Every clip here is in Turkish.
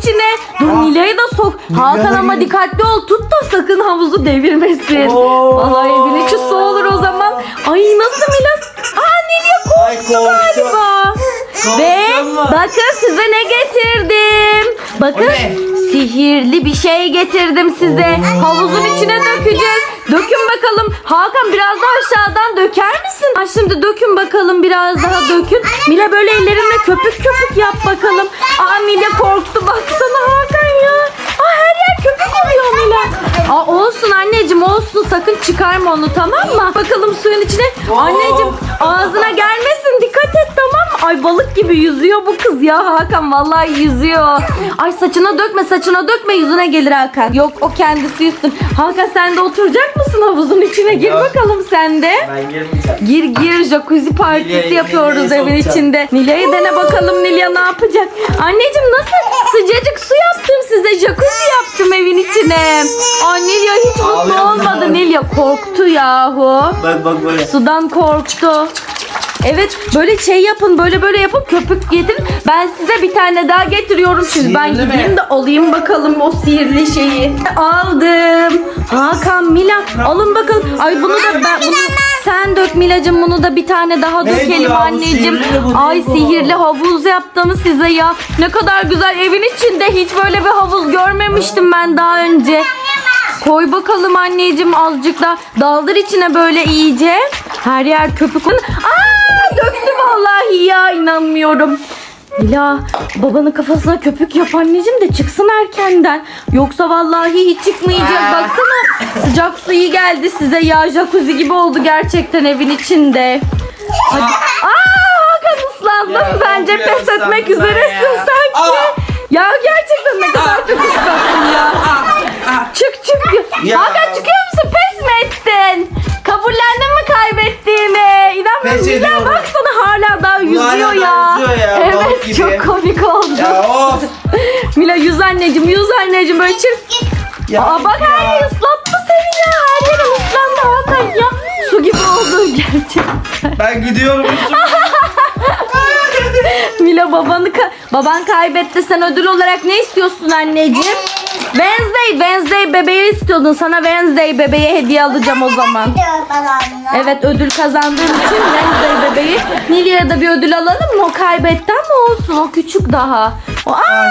içine. Dur Nilay'ı da sok. Hakan ama dikkatli ol. Tut da sakın havuzu devirmesin. Oo. Vallahi evin içi su olur o zaman. Ay nasıl Mila? Aa Nilay Ay korktu galiba. Ve bakın size ne getirdim. Bakın sihirli bir şey getirdim size. Havuzun içine dökeceğiz. Dökün bakalım. Hakan biraz daha aşağıdan döker misin? Ha şimdi dökün bakalım biraz daha dökün. Mila böyle ellerinle köpük köpük yap bakalım. Aa Mila korktu baksana Hakan ya. Aa her yer köpük oluyor Mila. Aa olsun anneciğim olsun sakın çıkarma onu tamam mı? Bakalım suyun içine. Anneciğim ağzına gelmesin dikkat et? Ay balık gibi yüzüyor bu kız ya Hakan vallahi yüzüyor. Ay saçına dökme saçına dökme yüzüne gelir Hakan. Yok o kendisi yüzsün. Hakan sen de oturacak mısın havuzun içine? Gir Yok. bakalım sen de. Ben girmeyeceğim. Gir gir jacuzzi partisi Nilay'ı- yapıyoruz Nilay'ı evin sokacağım. içinde. Nilay'ı dene bakalım Nilya ne yapacak? Anneciğim nasıl sıcacık su yaptım size jacuzzi yaptım evin içine. Aa Nilya hiç mutlu mu? olmadı Nilya korktu yahu. Bak bak böyle. Sudan korktu. Evet böyle şey yapın böyle böyle yapın köpük getirin. Ben size bir tane daha getiriyorum. Ben Sihirli mi? gideyim de alayım bakalım o sihirli şeyi. Aldım. Hakan Mila alın bakalım. Ay bunu da ben bunu sen dök Milacığım bunu da bir tane daha Ne bu dökelim ya? Bu anneciğim. sihirli bu, Ay bu? sihirli havuz yaptım size ya. Ne kadar güzel evin içinde hiç böyle bir havuz görmemiştim ben daha önce. Koy bakalım anneciğim azıcık da daldır içine böyle iyice. Her yer köpük. Aa döktü vallahi ya inanmıyorum. Dila babanın kafasına köpük yap anneciğim de çıksın erkenden. Yoksa vallahi hiç çıkmayacak. Aa. Baksana sıcak su iyi geldi size ya. Jacuzzi gibi oldu gerçekten evin içinde. Hadi. Aa Hakan ıslandın. Ya, Bence ya, pes etmek ıslandım üzeresin ya. sanki. Aa. Ya gerçekten ne kadar çok ıslattın ya. Çık çık. Ya. Hakan çıkıyor musun? Pes mi ettin? Kabullendin mi kaybettiğini? İnanmıyorum. Pes Mila ediyorum. baksana hala daha yüzüyor hala ya. daha yüzüyor ya, balık Evet gibi. çok komik oldu. Ya of. Mila yüz anneciğim yüz anneciğim böyle çırp. Ya, Aa bak her ya. yeri ıslattı seni ya. Her yeri ıslandı Hakan ya. Su gibi oldu gerçekten. Ben gidiyorum. Mila babanı ka- baban kaybetti. Sen ödül olarak ne istiyorsun anneciğim? Wednesday, Wednesday bebeği istiyordun. Sana Wednesday bebeği hediye alacağım o zaman. Evet ödül kazandığın için Wednesday bebeği. Nilya'ya da bir ödül alalım mı? O kaybetti ama olsun. O küçük daha. O, aa,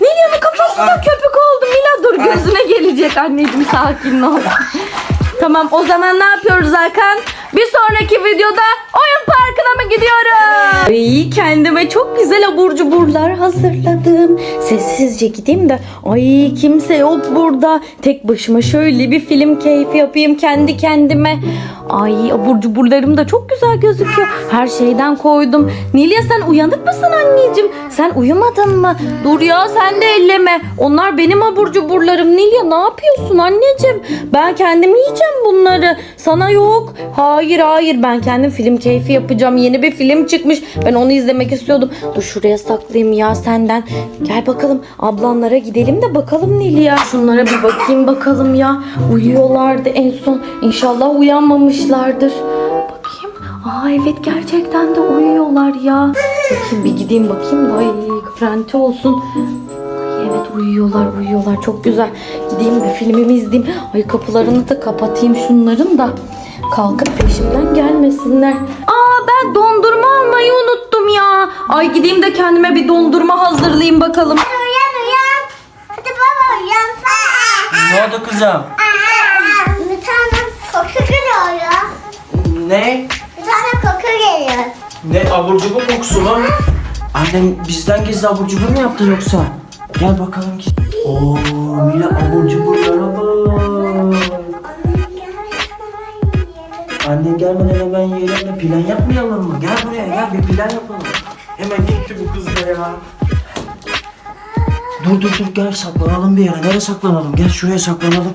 Nilya'nın kafası da Ay. köpük oldu. Mila dur gözüne gelecek anneciğim sakin ol. tamam o zaman ne yapıyoruz Hakan? Bir sonraki videoda oyun parkına mı gidiyoruz? Ay kendime çok güzel abur cuburlar hazırladım. Sessizce gideyim de ay kimse yok burada. Tek başıma şöyle bir film keyfi yapayım kendi kendime. Ay abur cuburlarım da çok güzel gözüküyor. Her şeyden koydum. Nilya sen uyanık mısın anneciğim? Sen uyumadın mı? Dur ya sen de elleme. Onlar benim abur cuburlarım. Nilya ne yapıyorsun anneciğim? Ben kendim yiyeceğim bunları. Sana yok. Hayır hayır ben kendim film keyfi yapacağım. Yeni bir film çıkmış. Ben onu izlemek istiyordum. Dur şuraya saklayayım ya senden. Gel bakalım ablanlara gidelim de bakalım Nilya. Şunlara bir bakayım bakalım ya. Uyuyorlardı en son. İnşallah uyanmamışlardır. Bakayım. Aa evet gerçekten de uyuyorlar ya. Bakayım bir gideyim bakayım da ay garanti olsun. Ay evet uyuyorlar uyuyorlar çok güzel. Gideyim bir filmimi izleyeyim. Ay kapılarını da kapatayım şunların da. Kalkıp peşimden gelmesinler. Aa ben dondurma almayı unuttum ya. Ay gideyim de kendime bir dondurma hazırlayayım bakalım. Uyan uyan. Hadi baba uyansana. ne oldu kızım? Bir tane geliyor ya. Ne? Bir tane koku geliyor. Ne abur cubur kokusu mu? Annem bizden gizli abur cubur mu yaptı yoksa? Gel bakalım ki. Oo Mila abur cuburlara bak. Annen gelmeden hemen yiyelim de plan yapmayalım mı? Gel buraya gel bir plan yapalım. Hemen gitti bu kız da ya. Dur dur dur gel saklanalım bir yere. Nereye saklanalım? Gel şuraya saklanalım.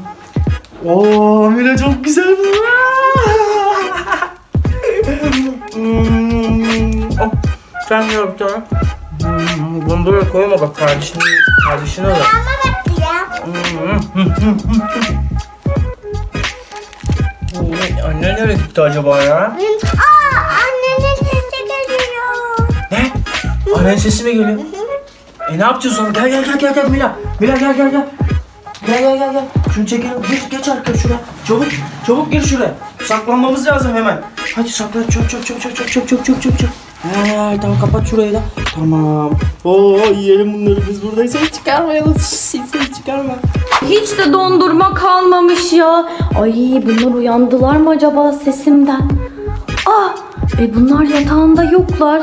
Oo Mila çok güzel bu. Sen yapacaksın? Hmm, Bunu böyle koyma bak kardeşini, de. Ama bak ya. Anne nereye gitti acaba ya? Aa annenin sesi geliyor. Ne? Annen sesi mi geliyor? E ne yapacağız onu? Gel gel gel gel gel Mila. Mila gel gel gel. Gel gel gel gel. Şunu çekelim. Geç geç arkaya şuraya. Çabuk çabuk gir şuraya. Saklanmamız lazım hemen. Hadi saklan çabuk çabuk çabuk çabuk çabuk çabuk çabuk çabuk çabuk. He, tamam kapat şurayı da. Tamam. Oo yiyelim bunları biz burada ses çıkarmayalım. Ses çıkarma. Hiç de dondurma kalmamış ya. Ay bunlar uyandılar mı acaba sesimden? Ah e bunlar yatağında yoklar.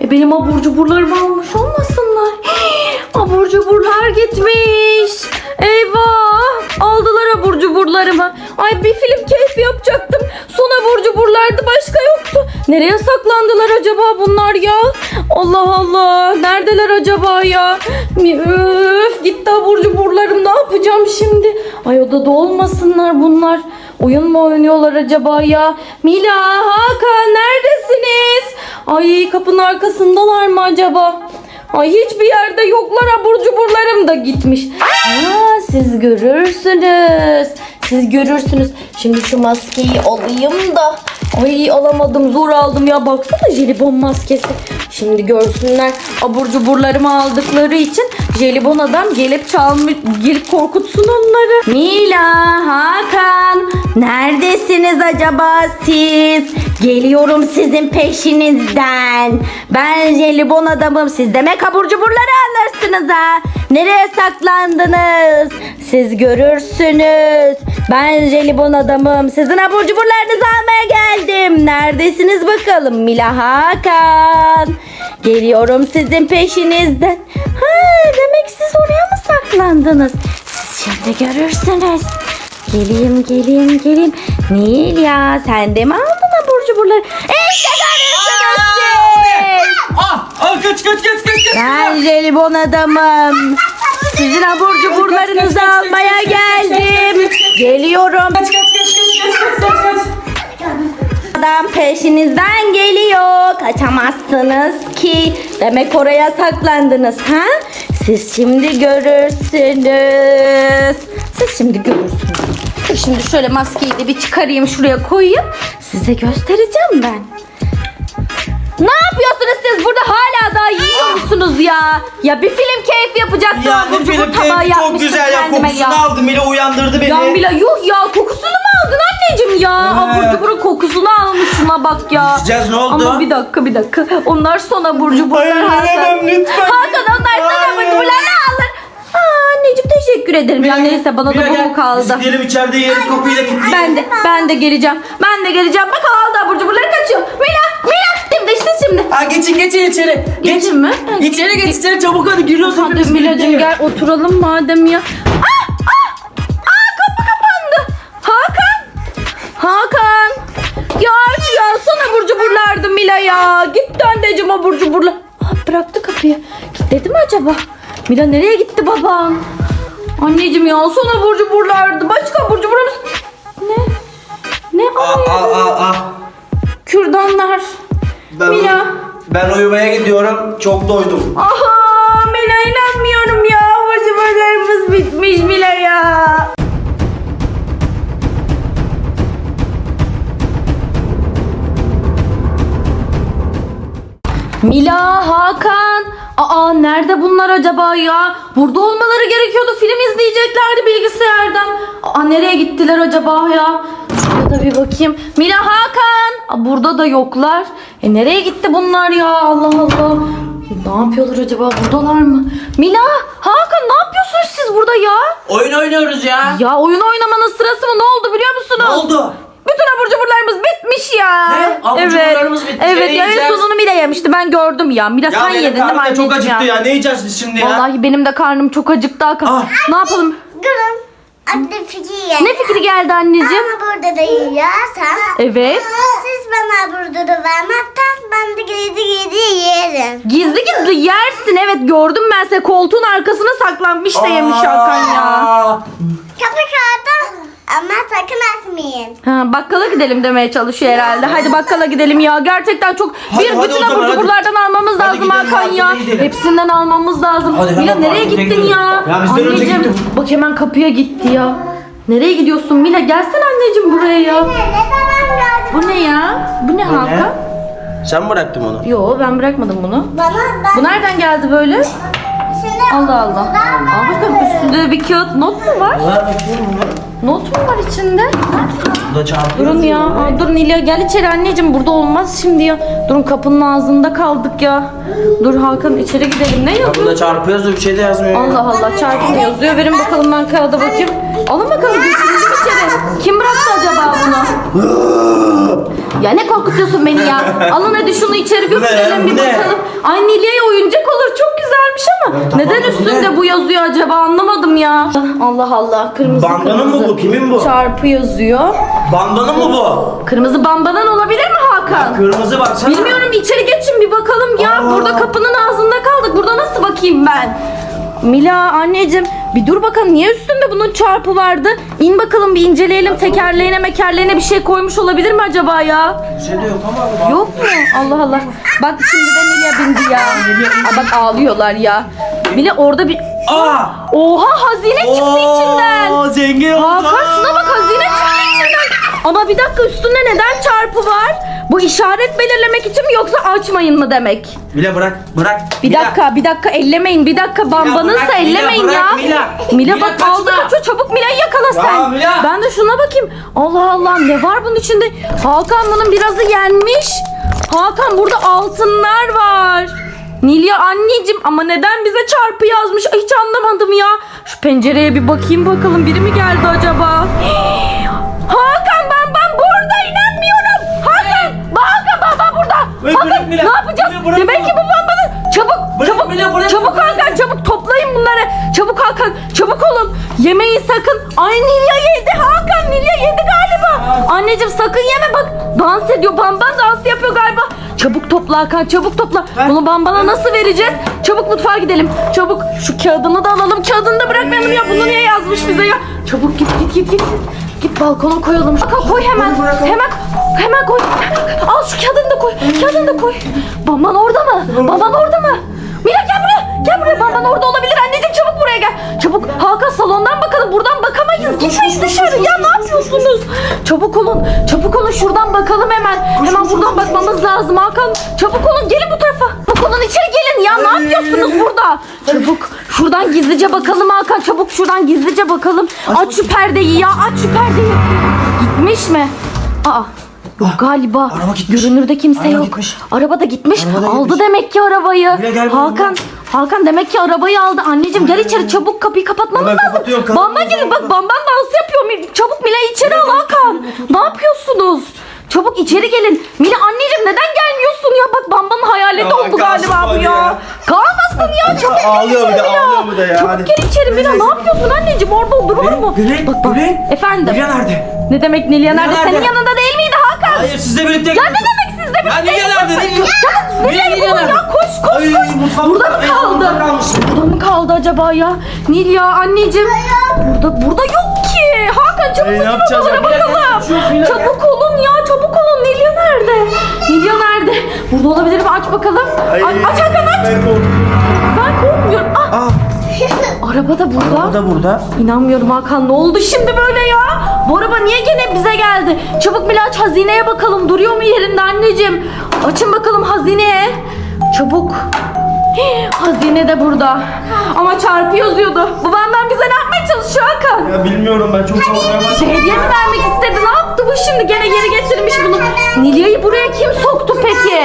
E benim abur cuburlarımı almış olmasınlar. Hii, abur cuburlar gitmiş. Eyvah aldılar abur cuburlarımı. Ay bir film keyfi yapacaktım. Son abur cuburlardı başka yoktu. Nereye saklandılar acaba bunlar ya? Allah Allah neredeler acaba ya? Üf gitti abur cuburlarım ne yapacağım şimdi? Ay odada olmasınlar bunlar. Oyun mu oynuyorlar acaba ya? Mila, Hakan neredesiniz? Ay kapının arkasındalar mı acaba? Ay hiçbir yerde yoklar abur cuburlarım da gitmiş. Ha, siz görürsünüz. Siz görürsünüz. Şimdi şu maskeyi alayım da. Ay alamadım zor aldım ya baksana jelibon maskesi. Şimdi görsünler abur cuburlarımı aldıkları için jelibon adam gelip çalmış gelip korkutsun onları. Mila, Hakan neredesiniz acaba siz? Geliyorum sizin peşinizden. Ben jelibon adamım. Siz demek abur cuburları alırsınız ha. Nereye saklandınız? Siz görürsünüz. Ben jelibon adamım. Sizin abur cuburlarınızı almaya geldim. Neredesiniz bakalım Mila Hakan? Geliyorum sizin peşinizden. Ha, demek siz oraya mı saklandınız? Siz şimdi görürsünüz. Geleyim geleyim geleyim. Nil ya sen de mi aldın abur cuburları? İşte görürsünüz. Ah, ah kaç kaç kaç kaç kaç. Ben jelibon adamım. Sizin abur cuburlarınızı almaya geldim. Geliyorum. Kaç kaç kaç kaç kaç kaç kaç. Adam peşinizden geliyor. Kaçamazsınız ki. Demek oraya saklandınız ha? Siz şimdi görürsünüz. Siz şimdi görürsünüz. Şimdi şöyle maskeyi de bir çıkarayım şuraya koyayım. Size göstereceğim ben. Ne yapıyorsunuz siz burada hala daha yiyor musunuz ya? Ya bir film keyfi yapacaktım. Ya ne film keyfi çok güzel ya. Kokusunu aldım Mila uyandırdı beni. ya Mila yuh ya kokusunu mu aldın anneciğim ya? Abur cuburun kokusunu almış şuna bak ya. Yiyeceğiz, ne oldu? Ama bir dakika bir dakika. Onlar son abur cuburlar Hayır, yemem, lütfen. Hakan onlar son abur cuburlar alır? Aa, anneciğim teşekkür ederim. Ya neyse bana da Mila bu kaldı? Biz gidelim içeride yiyelim kapıyı da kilitleyelim. Ben de ben de geleceğim. Ben de geleceğim. Bak aldı abur cuburları kaçıyor. Mila Mila şimdi işte şimdi. Ha geçin geçin içeri. Geç. Geçin mi? İçeri geç içeri çabuk hadi giriyoruz Hadi Mila'cığım gel oturalım madem ya. Ah! Ah! Aa kapı kapandı. Hakan! Hakan! Ya aç ya sana burcu burlardı Mila ya. Gitti anneciğim o burcu burla. Aa, bıraktı kapıyı. Gitti mi acaba? Mila nereye gitti babam? Anneciğim ya sana burcu burlardı. Başka burcu buramız. Ne? Ne? Aa, aa, aa, aa. Kürdanlar. Ben, Mila. Ben uyumaya gidiyorum. Çok doydum. Aha Mila inanmıyorum ya. Burlarımız bitmiş Mila ya. Mila, Hakan. Aa nerede bunlar acaba ya? Burada olmaları gerekiyordu. Film izleyeceklerdi bilgisayardan. Aa nereye gittiler acaba ya? Şuraya da bir bakayım. Mila, Hakan. Aa, burada da yoklar. E nereye gitti bunlar ya? Allah Allah. Ne yapıyorlar acaba? Buradalar mı? Mila, Hakan ne yapıyorsunuz siz burada ya? Oyun oynuyoruz ya. Ya oyun oynamanın sırası mı? Ne oldu biliyor musunuz? Ne oldu? Bütün abur cuburlarımız bitmiş ya. Ne? Abur cuburlarımız bitmiş. Evet Ne ya en yiyeceğiz? sonunu Mila yemişti ben gördüm ya. Mila Ya sen benim yedin değil mi karnım da çok acıktı ya. Ne yiyeceğiz biz şimdi ya? Vallahi benim de karnım çok acıktı Hakan. Ah. Ne yapalım? Durun. Adı fikir. Ne fikri geldi anneciğim? Ama burada da yiyorsan. Evet. Siz bana burada da vermezsen ben de gidi gidi yerim. Gizli gizli yersin evet gördüm ben seni koltuğun arkasına saklanmış da yemiş Hakan ya. Kapı kaldı. Ama sakın açmayın. Ha, bakkala gidelim demeye çalışıyor herhalde. Hadi bakkala gidelim ya. Gerçekten çok Hadi, bir hadi bütün o zaman, abur hadi. cuburlardan almamız Hadi lazım gidelim, Hakan ya. markete gidelim. Hepsinden almamız lazım. Hadi Mila nereye markete gittin gidelim. ya? Ya bizden önce anneciğim gittim. bak hemen kapıya gitti ya. Nereye gidiyorsun Mila? Gelsene anneciğim buraya ya. Ne zaman geldi? Bu ne ya? Bu ne Hakan? Sen mi bıraktın onu? Yo ben bırakmadım bunu. Bana ben Bu nereden geldi böyle? şimdi Allah Allah. Aa bakalım üstünde de bir kağıt not mu var? Ver bakayım bunu. Not mu var içinde? Bu da çarpıyor. Durun ya. Aa, dur Nilya gel içeri anneciğim. Burada olmaz şimdi ya. Durun kapının ağzında kaldık ya. Dur Hakan içeri gidelim. Ne Ya yazıyor? bunda çarpı yazıyor bir şey de yazmıyor. ya. Allah Allah çarpım yazıyor. Verin bakalım ben kağıda bakayım. Alın bakalım geçirin içeri. Kim bıraktı acaba bunu? ya ne korkutuyorsun beni ya? Alın hadi şunu içeri götürelim Bu bir ne? bakalım. Ay Nilya'ya oyuncak güzelmiş ama Ya tamam neden bu üstünde ne? bu yazıyor acaba anlamadım ya. Allah Allah kırmızı Bandanın mı kırmızı. bu? Kimin bu? Çarpı yazıyor. Bandanın mı bu? Kırmızı bambadan olabilir mi Hakan? Kırmızı baksana. Bilmiyorum içeri geçin bir bakalım ya. Aa. Burada kapının ağzında kaldık. Burada nasıl bakayım ben? Mila anneciğim bir dur bakalım niye üstünde bunun çarpı vardı? İn bakalım bir inceleyelim tekerleğine mekerleğine bir şey koymuş olabilir mi acaba ya? Bir şey de yok ama. Yok mu? Allah Allah. Bak şimdi de Mila bindi ya. Aa, bak ağlıyorlar ya. Mila orada bir... Aa! Oha hazine çıktı içinden. Oo, zengin oldu. Hakan şuna bak hazine çıktı içinden. Ama bir dakika üstünde neden çarpı var? Bu işaret belirlemek için mi yoksa açmayın mı demek? Mila bırak, bırak. Bir Mila. dakika bir dakika ellemeyin bir dakika bambanınsa bırak, Mila, ellemeyin bırak, ya. Mila. Mila Mila, bak kaçma. aldı kaçıyor çabuk Mila'yı yakala sen. Mila. Ben de şuna bakayım. Allah Allah ne var bunun içinde? Hakan bunun birazı yenmiş. Hakan burada altınlar var. Nilya anneciğim ama neden bize çarpı yazmış? Hiç anlamadım ya. Şu pencereye bir bakayım bakalım biri mi geldi acaba? Hakan Yemeyin sakın. Ay Nilya yedi Hakan Nilya yedi galiba. Anneciğim sakın yeme bak. Dans ediyor bamban dansı yapıyor galiba. Çabuk topla Hakan çabuk topla. Bunu bambana nasıl vereceğiz? Çabuk mutfağa gidelim. Çabuk şu kağıdını da alalım. Kağıdını da bırak memur ya. Bunu niye yazmış bize ya? Çabuk git git git git. Git balkona koyalım. Hakan koy hemen. Hemen hemen koy. Al şu kağıdını da koy. Kağıdını da koy. Bamban orada mı? Bamban orada mı? Mira gel buraya. Gel buraya. Bamban orada buraya gel. Çabuk. Hakan salondan bakalım. Buradan bakamayız. Gitmeyin dışarı. Ya ne yapıyorsunuz? Çabuk olun. Çabuk olun. Şuradan bakalım hemen. Hemen buradan bakmamız lazım. Hakan çabuk olun. Gelin bu tarafa. Çabuk olun içeri gelin. Ya ne yapıyorsunuz burada? Çabuk. Şuradan gizlice bakalım Hakan. Çabuk şuradan gizlice bakalım. Aç şu perdeyi ya. Aç şu perdeyi. Gitmiş mi? Aa. Yok galiba. araba gitmiş. Görünürde kimse Araba yok. gitmiş. Araba da gitmiş. Araba da aldı gitmiş. demek ki arabayı. Gel buraya, Hakan. Demek ki arabayı aldı. Anneciğim gel içeri çabuk kapıyı kapatmamız Ben lazım. kapatıyorum, Bamba gelin bak. Bamban dans yapıyor. Çabuk Mila'yı içeri al Hakan. Ne yapıyorsunuz? Çabuk içeri gelin. Mila anneciğim neden gelmiyorsun ya? Bak Bambanın hayaleti Ya, oldu galiba bu ya. ya. Kalmasın ya. Çabuk gel Ağlıyor bir içeri de, Mila. ağlıyor bir de ya, Çabuk hadi. gel içeri Mila. Ne yapıyorsun anneciğim? Orada durur mu? Gülün, Bak bak. Gülün. Efendim. Nilya nerede? Ne demek Nilya nerede? nerede? Senin yanında değil miydi Hakan? Hayır sizle birlikte. Ya ne demek Ya Nilya, Nilya'yı Nilya bulun nerede? ya koş koş Ay, koş. mutfağın Burada mı en sonunda kaldı? kalmış. Burada mı kaldı acaba ya? Nilya anneciğim. Burada burada yok ki. Hakan çabuk Ay, ne ya? Bakalım. Nilya. Çabuk olun ya çabuk olun. Nilya nerede? Nilya nerede? Burada olabilir mi? Aç bakalım. Ay, aç, aç Hakan aç. Ben korktum. Ben korkmuyorum. Ah, Aa, araba da burada. o da burada. İnanmıyorum Hakan ne oldu şimdi böyle ya? Bu araba niye gene bize geldi? Çabuk Mila aç hazineye bakalım duruyor mu yerinde anneciğim? Açın bakalım hazineye. Çabuk. Hii, Hazine de burada. Ama çarpı yazıyordu. Bu benden bize ne yapmaya çalışıyor Hakan? Ya bilmiyorum ben çok korkuyorum. Bize hediye mi vermek istedi? Ne yaptı bu şimdi? Gene geri getirmiş bunu. Nilya'yı buraya kim soktu peki?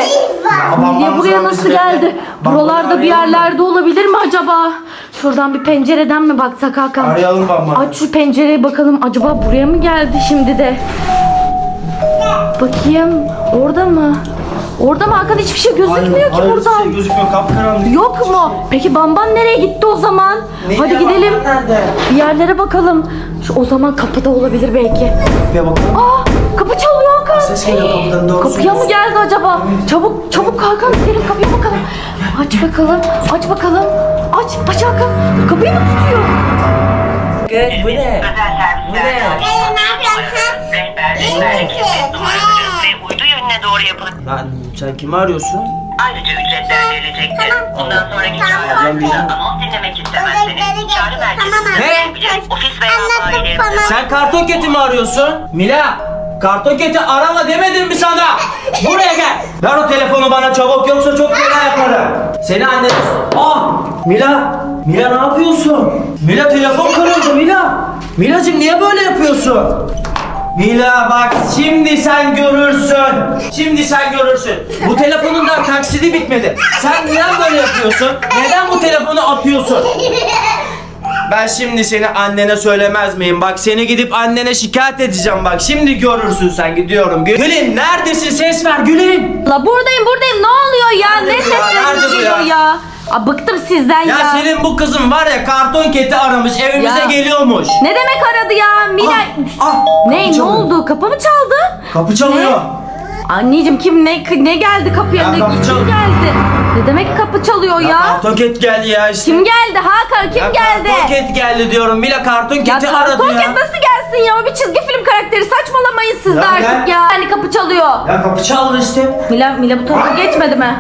Nilya buraya nasıl geldi? Buralarda bir yerlerde olabilir mi acaba? Şuradan bir pencereden mi baksak Hakan? Arayalım Bamba. Aç şu pencereye bakalım. Acaba buraya mı geldi şimdi de? Bakayım. Orada mı? Orada mı Hakan? Hiçbir şey gözükmüyor ki Hayır, buradan. Hayır şey gözükmüyor kapkaranlık. Yok mu? Peki Bamban nereye gitti o zaman? Nilya, Hadi gidelim. Bir yerlere bakalım. Şu, o zaman kapıda olabilir belki. Kapıya bakalım. Aa kapı çalıyor. Ses geliyor kapıdan, doğru Kapıya mı geldi acaba? Çabuk çabuk Hakan gidelim kapıya bakalım. Aç bakalım. Aç bakalım. Aç aç Hakan. Kapıyı mı tutuyor? Kız bu ne? Bu ne? Ee, ne yapıyorsun? Ve uydu yönüne doğru yapılır. Lan sen kimi arıyorsun? Ayrıca ücretler verilecektir. Tamam. Bundan sonraki Tamam. çağrı hakkında anons dinlemek istemezseniz çağrı merkezine Tamam. Ne? ulaşabilir. Ofis veya Anlattım bayilerimize bana. Sen kartoketi mi arıyorsun? Mila! Kartoketi arama demedim mi sana? Buraya gel. Ver o telefonu bana çabuk yoksa çok fena yaparım. Seni annen... Ah! Mila! Mila ne yapıyorsun? Mila telefon kırıldı Mila. Milacığım niye böyle yapıyorsun? Mila bak şimdi sen görürsün. Şimdi sen görürsün. Bu telefonun da taksidi bitmedi. Sen neden böyle yapıyorsun? Neden bu telefonu atıyorsun? Ben şimdi seni annene söylemez miyim? Bak seni gidip annene şikayet edeceğim bak. Şimdi görürsün sen gidiyorum. Gülün neredesin? Ses ver Gülün. La buradayım buradayım ne oluyor ya? Nerede ne bu ya? Nerede sesleriniz bu geliyor ya? ya? Aa, bıktım sizden ya. Ya senin bu kızın var ya karton keti aramış evimize Ya. geliyormuş. Ne demek aradı ya? Mila. Ah, ne kapı ne çalıyor. oldu? Kapı mı çaldı? Kapı çalıyor. Anneciğim kim ne ne geldi kapıya? Ya ne kapı kim çalıyor. geldi? Ne demek kapı çalıyor ya? Ya karton ket geldi ya işte. Kim geldi? Hakan kim Ya geldi? Karton ket geldi diyorum. Mila karton Ya keti aradı karton ya. ket nasıl gelsin ya? O bir çizgi film karakteri. Saçmalamayın siz de Ya artık gel. ya. Hani kapı çalıyor. Ya kapı çaldı işte. Mila Mila bu tarafa geçmedi mi?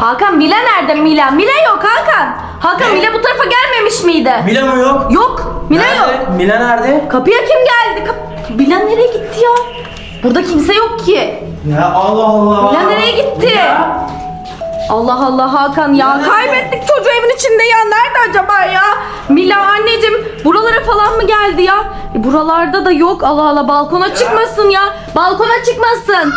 Hakan Mila nerede Mila? Mila yok Hakan. Hakan Ne? Mila bu tarafa gelmemiş miydi? Mila mı yok? Yok. Mila Nerede? yok. Mila nerede? Kapıya kim geldi? Kap- Mila nereye gitti ya? Burada kimse yok ki. Ya Allah Allah. Mila nereye gitti? Mila. Allah Allah Hakan ya kaybettik çocuğu evin içinde ya nerede acaba ya? Mila anneciğim buralara falan mı geldi ya? E, buralarda da yok Allah Allah balkona çıkmasın ya balkona çıkmasın.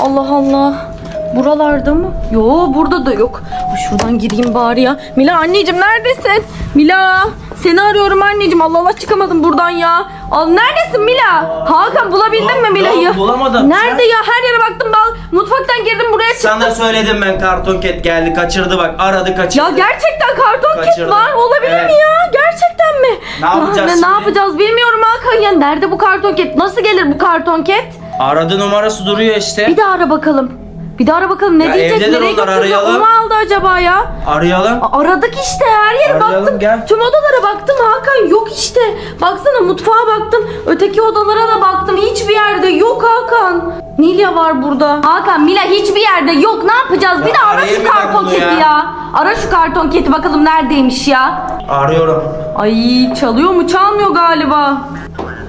Allah Allah buralarda mı? Yo burada da yok. Ay, Şuradan gireyim bari ya. Mila anneciğim neredesin? Mila seni arıyorum anneciğim Allah Allah çıkamadım buradan ya. Al neredesin Mila? Hakan bulabildin mi Mila'yı? yok, bulamadım. Nerede ya? Her yere baktım bal. Mutfaktan girdim buraya çıktım. Sana söyledim ben karton ket geldi kaçırdı bak aradı kaçırdı. Ya gerçekten karton Kaçırdım. var olabilir Evet. mi ya? Gerçekten mi? Ne yapacağız Ya, ne, şimdi? yapacağız bilmiyorum Hakan ya. Nerede bu karton kit? Nasıl gelir bu karton kit? Aradı numarası duruyor işte. Bir daha ara bakalım. Bir daha ara bakalım ne Ya diyecek? evdeler Nereye onlar, götürecek? arayalım. O mu aldı acaba ya? Arayalım. A- Aradık işte her yere Arayalım, baktım. gel. Tüm odalara baktım Hakan yok işte. Baksana mutfağa baktım. Öteki odalara da baktım. Hiçbir yerde yok Hakan. Nilya var burada. Hakan Mila hiçbir yerde yok. Ne yapacağız? bir Ya de ara arayayım şu bir karton bunu keti ya. ya. Ara şu karton keti bakalım neredeymiş ya. Arıyorum. Ay çalıyor mu? Çalmıyor galiba.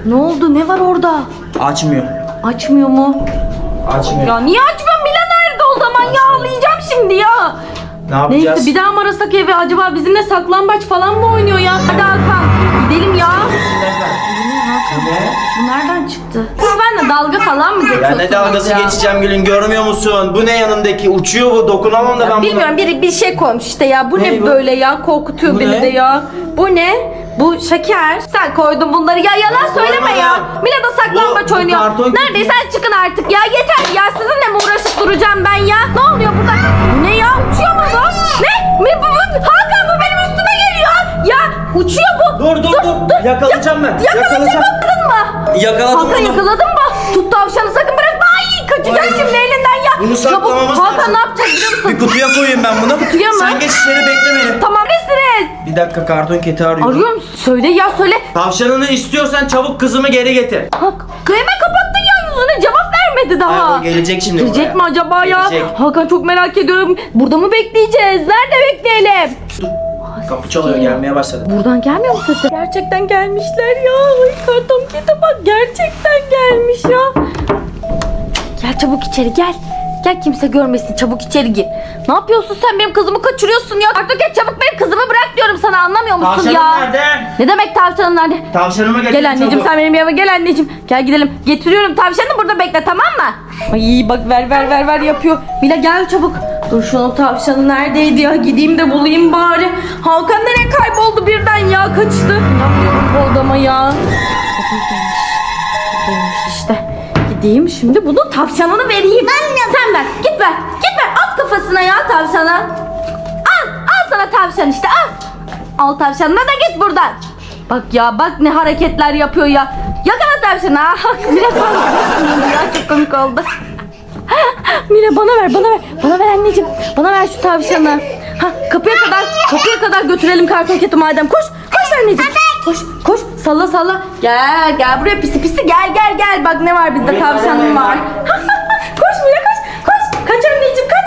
Ne oldu? Ne var orada? Açmıyor. Açmıyor mu? Açmıyor. Ya niye açmıyor? Şimdi ya. Ne yapacağız? Neyse bir daha mı arasak eve? Acaba bizimle saklambaç falan mı oynuyor ya? Hadi Hakan gidelim ya. Ne? Bu nereden çıktı? Siz benimle dalga falan mı Ya geçiyorsunuz ne dalgası ya? geçeceğim Gülün görmüyor musun? Bu ne yanındaki? Uçuyor bu dokunamam da ben. Bilmiyorum biri bir şey koymuş işte ya. Bu ne, Ne bu? böyle ya? Korkutuyor Bu beni ne? de ya. Bu ne? Bu şeker. Sen koydun bunları ya yalan söyleme ya. koymadım. Mila da saklambaç Bu- bu oynuyor. Neredeyse çıkın artık ya. Yeter ya. Sizinle mi uğraşıp duracağım ben ya? Ne oluyor burada? Bu ne ya? Uçuyor mu bu? Ne? Mi, bu, bu, Hakan bu benim üstüme geliyor. Ya uçuyor bu. Dur, dur, dur. Yakalayacağım ben. Yakalayacağım. Yakaladın mı? Yakaladım Hakan onu. yakaladın mı? Tut tavşanı sakın bırakma. Ay kaçacak Ay. şimdi elinden ya. Bunu saklamamız. Hakan lazım. ne yapacağız biliyor musun? Bir kutuya koyayım ben bunu. Kutuya mı? Sen geç içeri bekle beni. Tamam nesiniz? Bir dakika karton keti arıyorum. Arıyor musun? Söyle ya söyle. Tavşanını istiyorsan çabuk kızımı geri getir. Bak hemen kapattın ya yüzüne cevap vermedi daha. Ay, o gelecek şimdi Gelecek buraya. mi acaba ya? Gelecek. Hakan çok merak ediyorum. Burada mı bekleyeceğiz? Nerede bekleyelim? Kapı çalıyor gelmeye başladı. Buradan gelmiyor mu sesi? Gerçekten gelmişler ya. Ay karton kete bak gerçekten gelmiş ya. Gel çabuk içeri gel. Gel kimse görmesin çabuk içeri gir. Ne yapıyorsun sen benim kızımı kaçırıyorsun ya. Karton ket çabuk benim kızımı bırak diyorum sana anlamıyor musun Tavşanım ya? nerede? Ne demek tavşanın nerede? Tavşanımı getir Gel anneciğim çabuk. sen benim yanıma gel anneciğim. Gel gidelim. Getiriyorum tavşanı burada bekle tamam mı? Ay bak ver ver ver ver yapıyor. Mila gel çabuk. Dur şunun tavşanı neredeydi ya? Gideyim de bulayım bari. Hakan nereye kayboldu birden ya? Kaçtı. İnanmıyorum bu adama ya. Buradaymış. Buradaymış işte. Gideyim şimdi bunun tavşanını vereyim. Sen ver. Git ver. Kafasına ya tavşanı. Al. Al sana tavşan işte al. Al tavşanına da git buradan. Bak ya bak ne hareketler yapıyor ya. Yakala tavşanı ha. Mira bana çok komik oldu. Mira bana ver bana ver. Bana ver anneciğim. Bana ver şu tavşanı. Ha kapıya kadar kapıya kadar götürelim karton keti madem. Koş koş anneciğim. Koş koş salla salla. Gel gel buraya pisi pisi gel gel gel. Bak ne var bizde tavşanım var. koş Mira koş koş. Kaç anneciğim kaç.